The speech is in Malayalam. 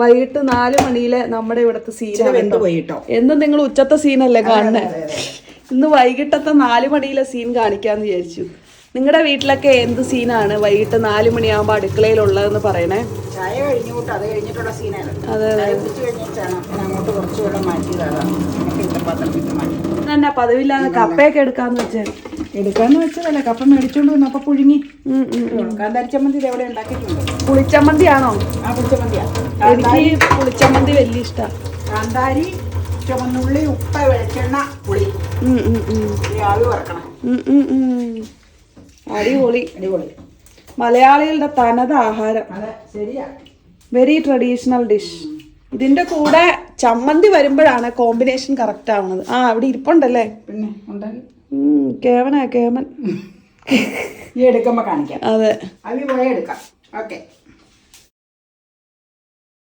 വൈകിട്ട് നാല് മണിയിലെ നമ്മുടെ ഇവിടുത്തെ സീനാണ് പോയിട്ടോ? എന്നും നിങ്ങൾ ഉച്ചത്തെ സീനല്ലേ കാണുന്നത് ഇന്ന് വൈകിട്ടത്തെ നാല് മണിയിലെ സീൻ കാണിക്കാന്ന് വിചാരിച്ചു. നിങ്ങളുടെ വീട്ടിലൊക്കെ എന്ത് സീനാണ് വൈകിട്ട് നാല് മണിയാകുമ്പോൾ അടുക്കളയിലുള്ളതെന്ന് പറയണേ? ചായ കഴിഞ്ഞു കൂട്ടോ അത് കഴിഞ്ഞിട്ടുള്ള അതെ അങ്ങോട്ട് മാറ്റിയതാണ്. എന്നാ പതിവില്ലാതെ കപ്പയൊക്കെ എടുക്കാന്ന് വെച്ചേ എടുക്കാന്ന് വെച്ചതല്ല കപ്പ മേടിച്ചോണ്ട് വന്നു. അപ്പൊ പുഴുങ്ങി. കാന്താരിച്ചമ്മന്തി എവിടെ ഉണ്ടാക്കിയിട്ടുണ്ട്. പുളിച്ചമ്മന്തിയാണോ? ആ പുളിച്ചമ്മന്തിയാ. എനിക്ക് പുളിച്ചമ്മന്തി വലിയ ഇഷ്ടം. കാന്താരി ചുവന്നുള്ളി ഉപ്പ വെളിച്ചെണ്ണ പുളി. ആവി വറക്കണം. അടിപൊളി. അടിപൊളി. മലയാളികളുടെ തനത് ആഹാരം. ശരിയാ. വെരി ട്രഡീഷണൽ ഡിഷ് ഇതിന്റെ കൂടെ ചമ്മന്തി വരുമ്പോഴാണ് കോമ്പിനേഷൻ കറക്റ്റ് ആവുന്നത്. ആ അവിടെ ഇരിപ്പുണ്ടല്ലേ? പിന്നെ ഉണ്ടാക്കി ഉം, കേവൻ ഈ എടുക്കുമ്പോ കാണിക്കാം. അതെ. അത് പോയ എടുക്കാം. ഓക്കെ.